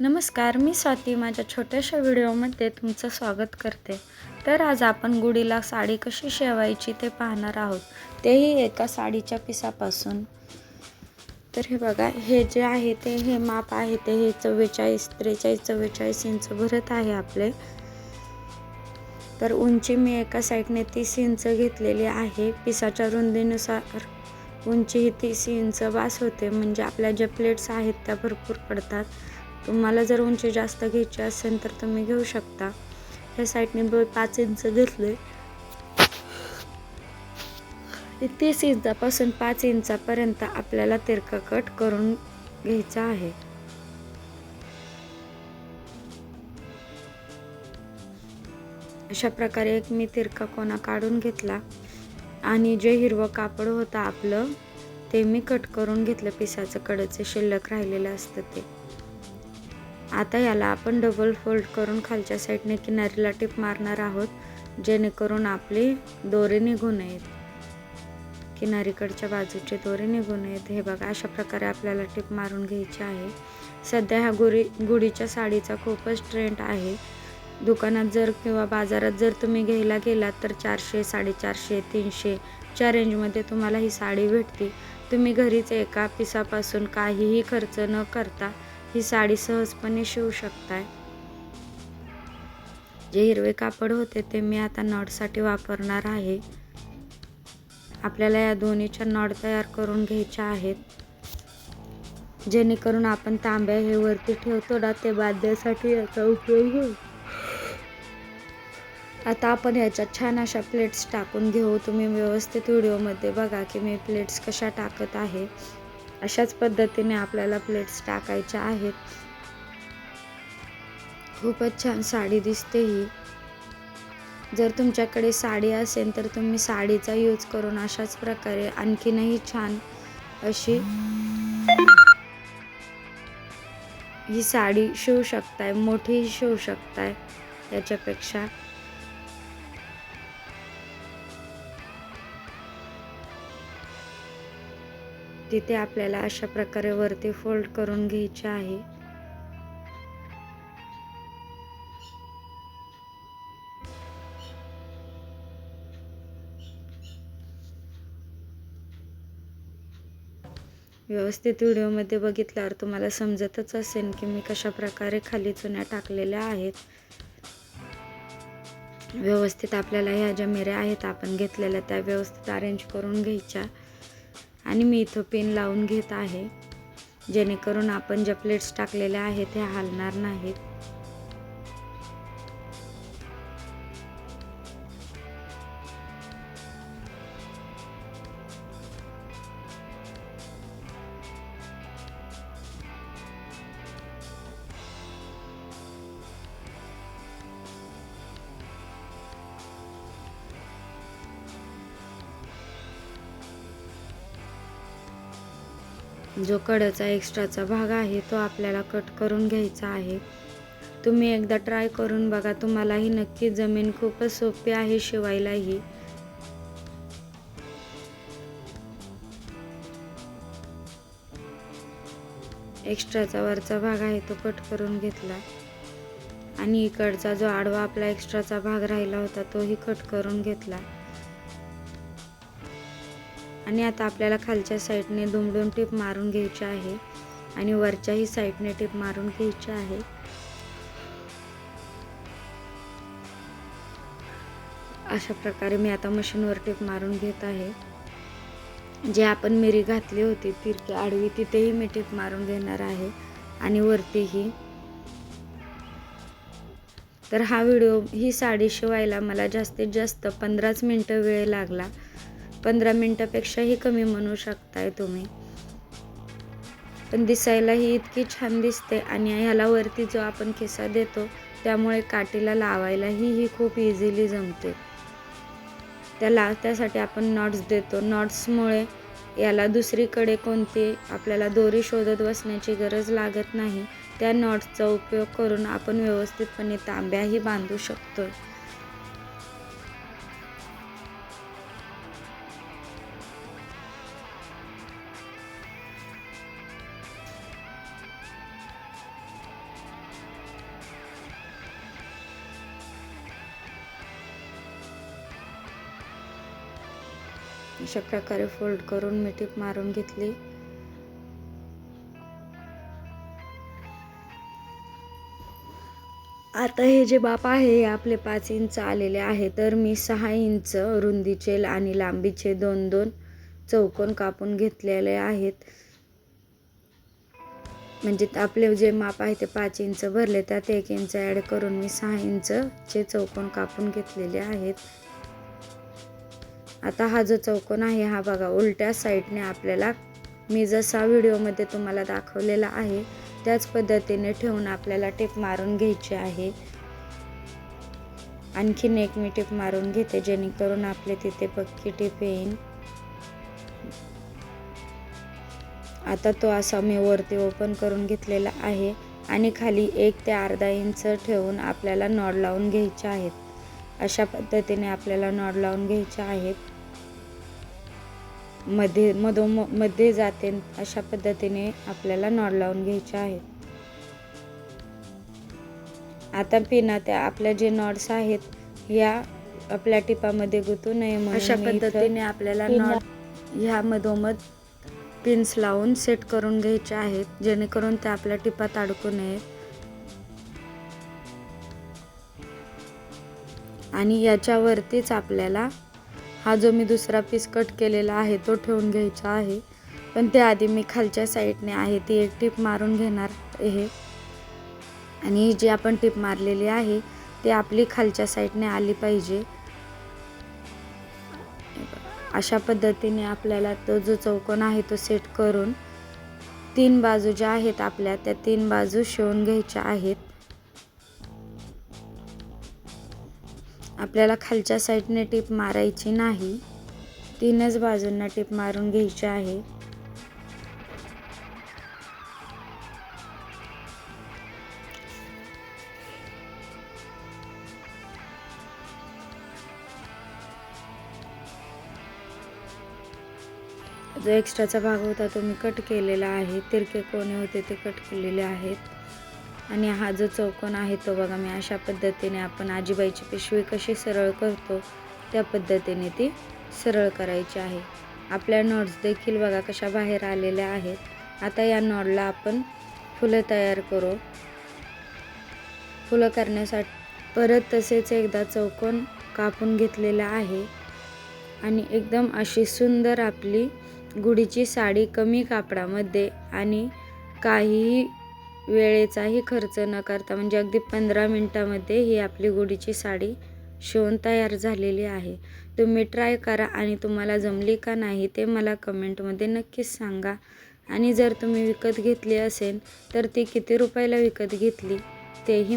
नमस्कार मी स्वाती. माझ्या छोट्याशा व्हिडिओमध्ये तुमचं स्वागत करते. तर आज आपण गुढीला साडी कशी शेवायची ते पाहणार आहोत. तेही एका साडीच्या पिसापासून. तर हे बघा हे जे आहे ते हे माप आहे ते हे चव्वेचाळीस त्रेचाळीस चव्वेचाळीस इंच भरत आहे आपले. तर उंची मी एका साईडने तीस इंच घेतलेली आहे. पिसाच्या रुंदीनुसार उंची ही तीस इंच बास होते. म्हणजे आपल्या ज्या प्लेट्स आहेत त्या भरपूर पडतात. तुम्हाला जर उंची जास्त घ्यायची असेल तर तुम्ही घेऊ शकता. ह्या साईडने ब पाच इंच घेतले तीस इंचापासून पाच इंचापर्यंत आपल्याला तिरका कट करून घ्यायचा आहे. अशा प्रकारे एक मी तिरका कोणा काढून घेतला. आणि जे हिरवं कापड होतं आपलं ते मी कट करून घेतलं. पिसाचं कडचे शिल्लक राहिलेलं असतं ते. आता याला आपण डबल फोल्ड करून खालच्या साईडने किनारीला टिप मारणार आहोत जेणेकरून आपली दोरे निघू नयेत. किनारीकडच्या बाजूचे दोरे निघू नयेत. हे बघा अशा प्रकारे आपल्याला टिप मारून घ्यायची आहे. सध्या ह्या गुरी गुढीच्या साडीचा खूपच ट्रेंड आहे. दुकानात जर किंवा बाजारात जर तुम्ही घ्यायला गेलात तर चारशे साडेचारशे तीनशेच्या रेंजमध्ये तुम्हाला ही साडी भेटते. तुम्ही घरीच एका पिसापासून काहीही खर्च न करता ही साडी सहजपणे शिवू शकताय. जे हिरवे कापड होते ते मी आता नॉटसाठी वापरणार आहे. आपल्याला या दोन्हीच्या नॉट तयार करून घ्यायच्या आहेत. जेणेकरून आपण तांब्या हे वरती ठेवतो ना ते बांधण्यासाठी याचा उपयोग होईल. आता आपण याच्यात छान अशा प्लेट्स टाकून घेऊ. तुम्ही व्यवस्थित व्हिडिओमध्ये बघा की मी प्लेट्स कशा टाकत आहे. अशाच पद्धतीने आपल्याला प्लेट्स टाकायच्या आहेत. खूपच छान साडी दिसते ही. जर तुमच्याकडे साडी असेल तर तुम्ही साडीचा यूज करून अशाच प्रकारे आणखीनही छान अशी ही साडी शिवू शकताय मोठीही शिवू शकताय याच्यापेक्षा. तिथे आपल्याला अशा प्रकारे वरती फोल्ड करून घ्यायचे आहे. व्यवस्थित व्हिडिओमध्ये बघितल्यावर तुम्हाला समजतच असेल की मी कशा प्रकारे खाली चुन्या टाकलेल्या आहेत. व्यवस्थित आपल्याला ह्या ज्या मिऱ्या आहेत आपण घेतलेल्या त्या व्यवस्थित अरेंज करून घ्यायच्या. आणि मी इथं पेन लावून घेत आहे. जेणेकरून आपण ज्या प्लेट्स टाकलेल्या आहेत त्या हलणार नाहीत. जो कडचा एक्स्ट्राचा भाग आहे तो आपल्याला कट करून घ्यायचा आहे. तुम्ही एकदा ट्राय करून बघा तुम्हालाही नक्की जमीन खूपच सोपी आहे शिवायलाही. एक्स्ट्राचा वरचा भाग आहे तो कट करून घेतला. आणि इकडचा जो आडवा आपला एक्स्ट्राचा भाग राहिला होता तोही कट करून घेतला. आणि आता आपल्याला खालच्या साईडने दुमडून टिप मारून घ्यायची आहे. आणि वरच्याही साईडने टिप मारून घ्यायची आहे. अशा प्रकारे मी आता मशीनवर टिप मारून घेत आहे. जे आपण मिरी घातली होती तिरकी आडवी तिथेही मी टिप मारून घेणार आहे. आणि वरतीही. तर हा व्हिडिओ ही साडी शिवायला मला जास्तीत जास्त पंधराच मिनटं वेळ लागला. पंधरा मिनटापेक्षाही कमी म्हणू शकताय तुम्ही. पण दिसायलाही इतकी छान दिसते आणि ह्याला वरती जो आपण खिसा देतो त्यामुळे काठीला लावायलाही ही खूप इझिली जमते. त्याला त्यासाठी आपण नॉट्स देतो. नॉट्समुळे याला दुसरीकडे कोणती आपल्याला दोरी शोधत बसण्याची गरज लागत नाही. त्या नॉट्सचा उपयोग करून आपण व्यवस्थितपणे तांब्याही बांधू शकतो अशा प्रकारे फोल्ड करून मी मारून घेतली. आता हे जे बाप आहे हे आपले पाच इंच आलेले आहे तर मी सहा इंच रुंदीचे आणि लांबीचे दोन दोन चौकोन कापून घेतलेले आहेत. म्हणजे आपले जे माप आहे ते पाच इंच भरले त्यात एक इंच ॲड करून मी सहा इंचचे चौकोन कापून घेतलेले आहेत. आता हा जो चौकोन आहे हा बघा उलट्या साईडने आपल्याला मी जसा व्हिडिओमध्ये तुम्हाला दाखवलेला आहे त्याच पद्धतीने ठेवून आपल्याला टिप मारून घ्यायची आहे. आणखीन एक मी टिप मारून घेते जेणेकरून आपले तिथे पक्की टिप येईल आता तो असा मी वरती ओपन करून घेतलेला आहे आणि खाली एक ते अर्धा इंच ठेवून आपल्याला नॉड लावून घ्यायचे आहेत. अशा पद्धतीने आपल्याला नॉड लावून घ्यायचे आहेत. मध्ये मधो मध्ये जाते अशा पद्धतीने आपल्याला नॉड लावून घ्यायचे आहेत. आता पिना त्या आपल्या जे नॉड्स आहेत या आपल्या टिपामध्ये गुतू नये म्हणून अशा पद्धतीने आपल्याला नॉड ह्या मधोमध पिन्स लावून सेट करून घ्यायचे आहेत जेणेकरून त्या आपल्या टिपात अडकू नये. आणि याच्यावरतीच आपल्याला हा जो मी दुसरा पीस कट केलेला आहे तो ठेवून घ्यायचा आहे. पण त्याआधी मी खालच्या साईडने आहे ती एक टीप मारून घेणार आहे. आणि ही जी आपण टीप मारलेली आहे ती आपली खालच्या साईडने आली पाहिजे. अशा पद्धतीने आपल्याला तो जो चौकोन आहे तो सेट करून तीन बाजू ज्या आहेत आपल्या त्या तीन बाजू शिवून घ्यायच्या आहेत. आपल्याला खालच्या साईडने टिप मारायची नाही. तीनच बाजूंना टीप मारून घ्यायची आहे. जो एक्स्ट्राचा भाग होता तो मी कट केलेला आहे. तिरके कोणे होते ते कट केलेले आहेत. आणि हा जो चौकोन आहे तो बघा मी अशा पद्धतीने आपण आजीबाईची पिशवी कशी सरळ करतो त्या पद्धतीने ती सरळ करायची आहे. आपल्या नॉड्स देखील बघा कशा बाहेर आलेल्या आहेत. आता या नॉडला आपण फुलं तयार करू. फुलं करण्यासाठी परत तसेच एकदा चौकोन कापून घेतलेला आहे. आणि एकदम अशी सुंदर आपली गुढीची साडी कमी कापडामध्ये आणि काहीही वेळेचाही खर्च न करता म्हणजे अगदी पंधरा मिनटामध्ये ही आपली गुडीची साडी शिवून तयार झालेली आहे. तुम्ही ट्राय करा आणि तुम्हाला जमली का नाही ते मला कमेंटमध्ये नक्कीच सांगा. आणि जर तुम्ही विकत घेतली असेल तर ती किती रुपयाला विकत घेतली तेही